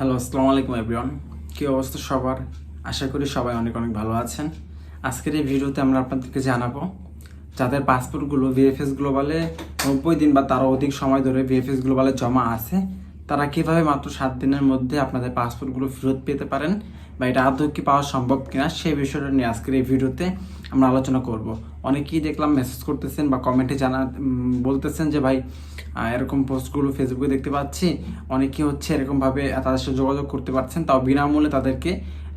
Hello আসসালামু আলাইকুম everyone কী অবস্থা সবার? আশা করি সবাই অনেক অনেক ভালো আছেন। আজকের এই ভিডিওতে আমরা আপনাদেরকে জানাব, যাদের পাসপোর্টগুলো ভিএফএস গ্লোবালে নব্বই দিন বা তারও অধিক সময় ধরে ভিএফএস গ্লোবালে জমা আছে, তারা কীভাবে মাত্র সাত দিনের মধ্যে আপনাদের পাসপোর্টগুলো ফেরত পেতে পারেন বা এটা আদৌ কি পাওয়া সম্ভব কিনা সেই বিষয়টা নিয়ে আজকের এই ভিডিওতে আমরা আলোচনা করব। অনেকেই দেখলাম মেসেজ করতেছেন বা কমেন্টে জানা বলতেছেন যে, ভাই এরকম পোস্টগুলো ফেসবুকে দেখতে পাচ্ছি। অনেকেই হচ্ছে এরকমভাবে তাদের সাথে যোগাযোগ করতে পারছেন, তাও বিনামূল্যে তাদেরকে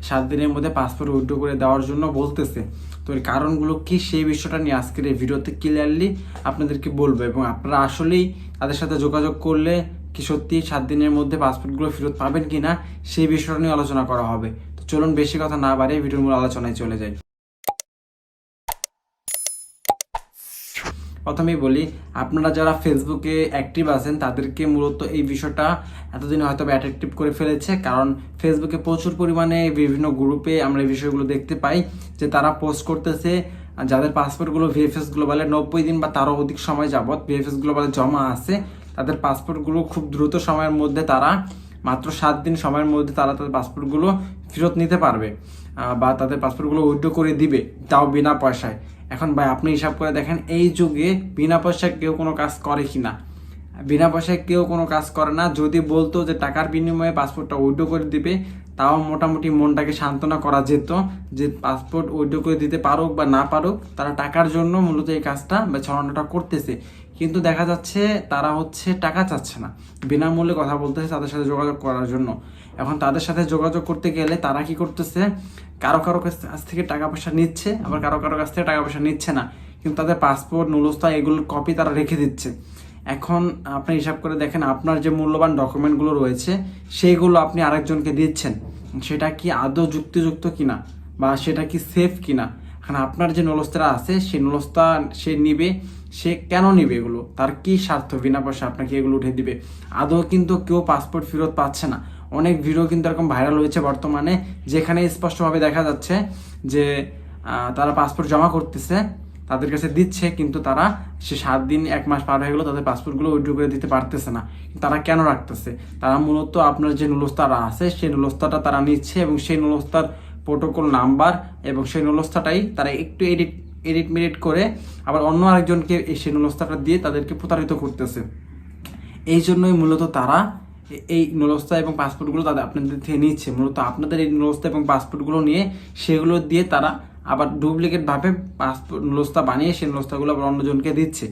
সাত দিনের মধ্যে পাসপোর্ট উইথড্র করে দেওয়ার জন্য বলতেছে। তো এর কারণগুলো কি সেই বিষয়টা নিয়ে আজকের এই ভিডিওতে ক্লিয়ারলি আপনাদেরকে বলব এবং আপনারা আসলেই তাদের সাথে যোগাযোগ করলে কি সত্যি সাত দিনের মধ্যে পাসপোর্টগুলো ফেরত পাবেন কি না সেই বিষয়টা নিয়ে আলোচনা করা হবে। চলুন বেশি কথা না বাড়িয়ে ভিডিওর মূল আলোচনায় চলে যাই। প্রথমেই বলি, আপনারা যারা ফেসবুকে অ্যাক্টিভ আছেন, তাদেরকে মূলত এই বিষয়টা এতদিন হয়তো অ্যাট্রাকটিভ করে ফেলেছে। কারণ ফেসবুকে প্রচুর পরিমাণে বিভিন্ন গ্রুপে আমরা এই বিষয়গুলো দেখতে পাই যে তারা পোস্ট করতেছে, যাদের পাসপোর্টগুলো ভিএফএস গ্লোবালে নব্বই দিন বা তারও অধিক সময় যাবত ভিএফএস গ্লোবালে জমা আছে, তাদের পাসপোর্টগুলো খুব দ্রুত সময়ের মধ্যে তারা, মাত্র সাত দিন সময়ের মধ্যে তারা তাদের পাসপোর্টগুলো ফেরত নিতে পারবে বা তাদের পাসপোর্টগুলো উইথড্র করে দিবে, তাও বিনা পয়সায়। এখন ভাই, আপনি হিসাব করে দেখেন, এই যুগে বিনা পয়সায় কেউ কোনো কাজ করে কি না বিনা পয়সায় কেউ কোনো কাজ করে না, যদি বলতো যে টাকার বিনিময়ে পাসপোর্টটা উইথড্র করে দিবে, তাও মোটামুটি মনটাকে সান্ত্বনা করা যেত যে পাসপোর্ট উইথড্র করে দিতে পারুক বা না পারুক, তারা টাকার জন্য মূলত এই কাজটা বা ছড়ানোটা করতেছে। কিন্তু দেখা যাচ্ছে তারা হচ্ছে টাকা চাচ্ছে না। বিনামূল্যে কথা বলতেছে তাদের সাথে যোগাযোগ করার জন্য। এখন তাদের সাথে যোগাযোগ করতে গেলে তারা কি করতেছে? কারও কারও কাছ থেকে টাকা পয়সা নিচ্ছে, আবার কারও কারও কাছ থেকে টাকা পয়সা নিচ্ছে না। কিন্তু তাদের পাসপোর্ট নুলস্থা এগুলোর কপি তারা রেখে দিচ্ছে। এখন আপনি হিসাব করে দেখেন, আপনার যে মূল্যবান ডকুমেন্টগুলো রয়েছে, সেইগুলো আপনি আরেকজনকে দিচ্ছেন। সেটা কি আদৌ যুক্তিযুক্ত কিনা? বা সেটা কি সেফ কিনা? এখন আপনার যে নলস্তারা আছে, সেই নলস্তা সে নিবে, সে কেন নিবে এগুলো? তার কি স্বার্থ? বিনা পয়সা আপনাকে এগুলো উঠে দিবে। আদৌ কিন্তু কেউ পাসপোর্ট ফেরত পাচ্ছে না। অনেক ভিডিও কিন্তু এরকম ভাইরাল হয়েছে বর্তমানে, যেখানে স্পষ্টভাবে দেখা যাচ্ছে যে তারা পাসপোর্ট জমা করতেছে, তাদের কাছে দিচ্ছে, কিন্তু তারা সে সাত দিন, এক মাস পার হয়ে গেলো, তাদের পাসপোর্টগুলো উইড্রো করে দিতে পারতেছে না। তারা কেন রাখতেছে? তারা মূলত আপনার যে নুলস্তারা আছে, সেই নুলস্তাটা তারা নিচ্ছে এবং সেই নুলস্তার প্রোটোকল নাম্বার এবং সেই নুলস্তাটাই তারা একটু এডিট এডিট মেডিট করে আবার অন্য আরেকজনকে এই সেই নুলস্তাটা দিয়ে তাদেরকে প্রতারিত করতেছে। এই জন্যই মূলত তারা এই নলস্তা এবং পাসপোর্টগুলো তাদের আপনাদের থেকে নিচ্ছে। মূলত আপনাদের এই নলস্তা এবং পাসপোর্টগুলো নিয়ে সেগুলো দিয়ে তারা আবার ডুপ্লিকেটভাবে পাসপোর্ট নলস্তা বানিয়ে সেই নলস্তাগুলো আবার অন্যজনকে দিচ্ছে।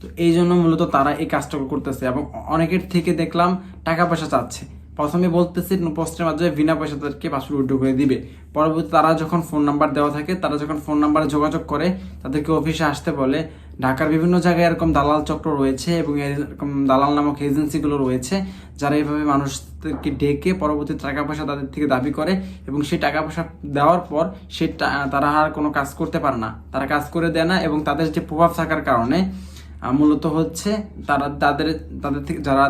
তো এই জন্য মূলত তারা এই কাজটা করতেছে এবং অনেকের থেকে দেখলাম টাকা পয়সা চাচ্ছে। প্রথমে বলতেছে পোস্টের মাধ্যমে বিনা পয়সা তাদেরকে পাসপোর্ট উইড্রো করে দিবে। পরবর্তী তারা যখন ফোন নাম্বার দেওয়া থাকে, তারা যখন ফোন নাম্বারে যোগাযোগ করে, তাদেরকে অফিসে আসতে বলে ঢাকার বিভিন্ন জায়গায় এরকম দালাল চক্র রয়েছে এবং এরকম দালাল নামক এজেন্সিগুলো রয়েছে, যারা এইভাবে মানুষদেরকে ডেকে পরবর্তী টাকা পয়সা তাদের থেকে দাবি করে এবং সেই টাকা পয়সা দেওয়ার পর সে তারা আর কোনো কাজ করতে পারে না। তারা কাজ করে দেয় না এবং তাদের যে প্রভাব থাকার কারণে মূলত হচ্ছে তারা তাদের তাদের থেকে যারা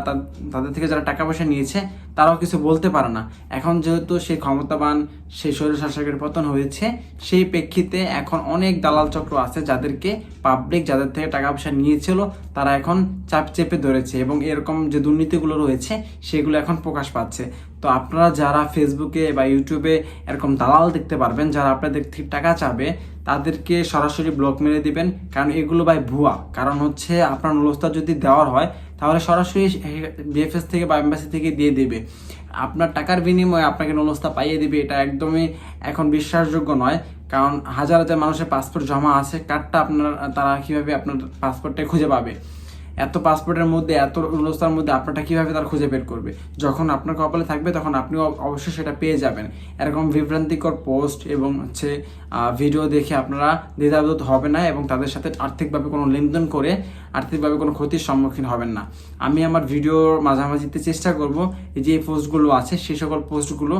তাদের থেকে যারা টাকা পয়সা নিয়েছে, তারাও কিছু বলতে পারে না। এখন যেহেতু সেই ক্ষমতাবান সেই শরীর শাসকের পতন হয়েছে, সেই প্রেক্ষিতে এখন অনেক দালাল চক্র আছে যাদেরকে পাবলিক যাদের থেকে টাকা পয়সা নিয়েছিল, তারা এখন চাপ চেপে ধরেছে এবং এরকম যে দুর্নীতিগুলো রয়েছে, সেগুলো এখন প্রকাশ পাচ্ছে। তো আপনারা যারা ফেসবুকে বা ইউটিউবে এরকম দালাল দেখতে পারবেন, যারা আপনাদের থেকে টাকা চাবে তাদেরকে সরাসরি ব্লক মেরে দিবেন। কারণ এগুলো ভাই ভুয়া। কারণ হচ্ছে আপনার নুলস্তা যদি দেওয়ার হয়, তাহলে সরাসরি বিএফএস থেকে বা এম্বাসি থেকে দিয়ে দেবে। আপনার টাকার বিনিময়ে আপনাকে নুলস্তা পাইয়ে দিবে। এটা একদমই এখন বিশ্বাসযোগ্য নয়। কারণ হাজার হাজার মানুষের পাসপোর্ট জমা আছে। কার্ডটা আপনার, তারা কীভাবে আপনার পাসপোর্টটা খুঁজে পাবে? এত পাসপোর্টের মধ্যে, এত রুলস্তার মধ্যে আপনারটা কীভাবে তার খুঁজে বের করবে? যখন আপনার কপালে থাকবে, তখন আপনিও অবশ্যই সেটা পেয়ে যাবেন। এরকম বিভ্রান্তিকর পোস্ট এবং হচ্ছে ভিডিও দেখে আপনারা দ্বিধাবোধ হবে না এবং তাদের সাথে আর্থিকভাবে কোনো লেনদেন করে আর্থিকভাবে কোনো ক্ষতির সম্মুখীন হবেন না। আমি আমার ভিডিওর মাঝামাঝিতে চেষ্টা করব যে পোস্টগুলো আছে সেই সকল পোস্টগুলো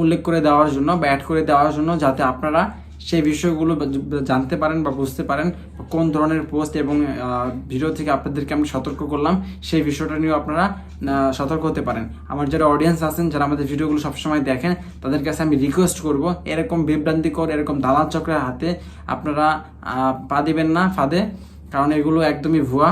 উল্লেখ করে দেওয়ার জন্য বা অ্যাড করে দেওয়ার জন্য যাতে আপনারা সেই বিষয়গুলো জানতে পারেন বা বুঝতে পারেন কোন ধরনের পোস্ট এবং ভিডিও থেকে আপনাদেরকে আমি সতর্ক করলাম, সেই বিষয়টা নিয়েও আপনারা সতর্ক হতে পারেন। আমার যারা অডিয়েন্স আছেন, যারা আমাদের ভিডিওগুলো সবসময় দেখেন, তাদের কাছে আমি রিকোয়েস্ট করব, এরকম বিভ্রান্তিকর এরকম দালাল চক্রের হাতে আপনারা পা দিবেন না ফাঁদে, কারণ এগুলো একদমই ভুয়া।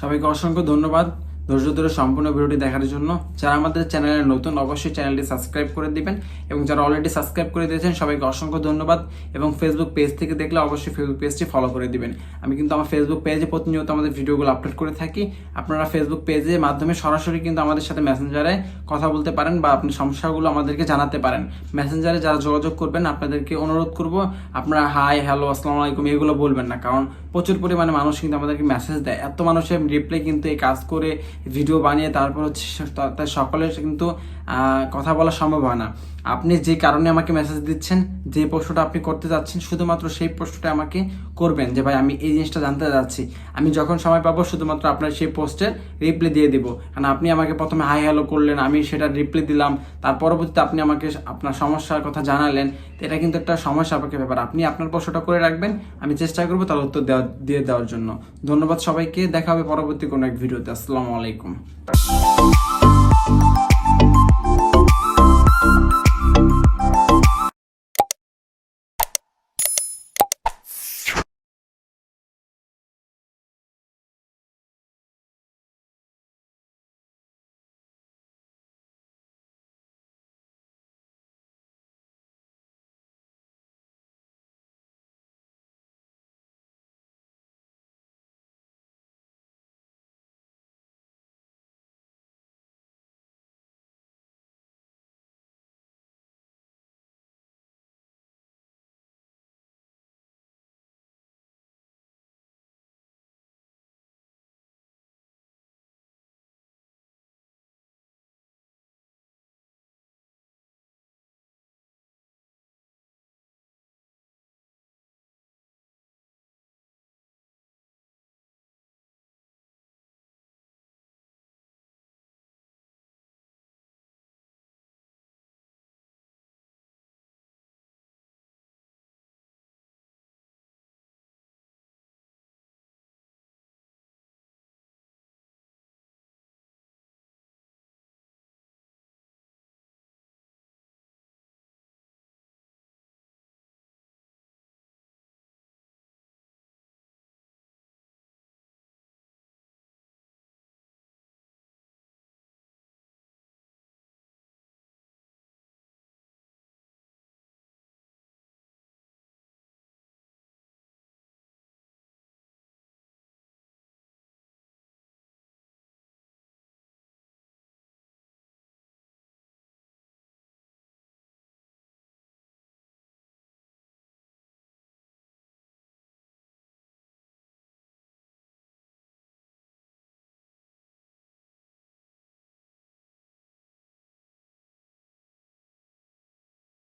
সবাইকে অসংখ্য ধন্যবাদ। ধৈর্য ধরে সম্পূর্ণ ভিডিওটি দেখার জন্য যারা আমাদের চ্যানেলে নতুন, অবশ্যই চ্যানেলটি সাবস্ক্রাইব করে দিবেন এবং যারা অলরেডি সাবস্ক্রাইব করে দিয়েছেন, সবাইকে অসংখ্য ধন্যবাদ এবং ফেসবুক পেজ থেকে দেখলে অবশ্যই ফেসবুক পেজটি ফলো করে দিবেন। আমি কিন্তু আমার ফেসবুক পেজে প্রতিনিয়ত আমাদের ভিডিওগুলো আপলোড করে থাকি। আপনারা ফেসবুক পেজের মাধ্যমে সরাসরি কিন্তু আমাদের সাথে মেসেঞ্জারে কথা বলতে পারেন বা আপনি সমস্যাগুলো আমাদেরকে জানাতে পারেন। মেসেঞ্জারে যারা যোগাযোগ করবেন, আপনাদেরকে অনুরোধ করব, আপনারা হাই হ্যালো আসসালামু আলাইকুম, এগুলো বলবেন না। কারণ প্রচুর পরিমাণে মানুষ কিন্তু আমাদেরকে মেসেজ দেয়। এত মানুষের রিপ্লে কিন্তু এই কাজ করে ভিডিও বানিয়ে তারপর হচ্ছে সকলের কিন্তু কথা বলা সম্ভব হয় না। আপনি যে কারণে আমাকে মেসেজ দিচ্ছেন, যে প্রশ্নটা আপনি করতে যাচ্ছেন, শুধুমাত্র সেই প্রশ্নটা আমাকে করবেন যে, ভাই, আমি এই জিনিসটা জানতে যাচ্ছি। আমি যখন সময় পাবো, শুধুমাত্র আপনার সেই পোস্টের রিপ্লাই দিয়ে দেবো। কারণ আপনি আমাকে প্রথমে হাই হ্যালো করলেন, আমি সেটা রিপ্লাই দিলাম। তার পরবর্তীতে আপনি আমাকে আপনার সমস্যার কথা জানালেন। এটা কিন্তু একটা সমস্যা সাপেক্ষে ব্যাপার। আপনি আপনার প্রশ্নটা করে রাখবেন। আমি চেষ্টা করব তার উত্তর দেওয়া দিয়ে দেওয়ার জন্য। ধন্যবাদ সবাইকে। দেখা হবে পরবর্তী কোনো এক ভিডিওতে। আসসালামু আলাইকুম।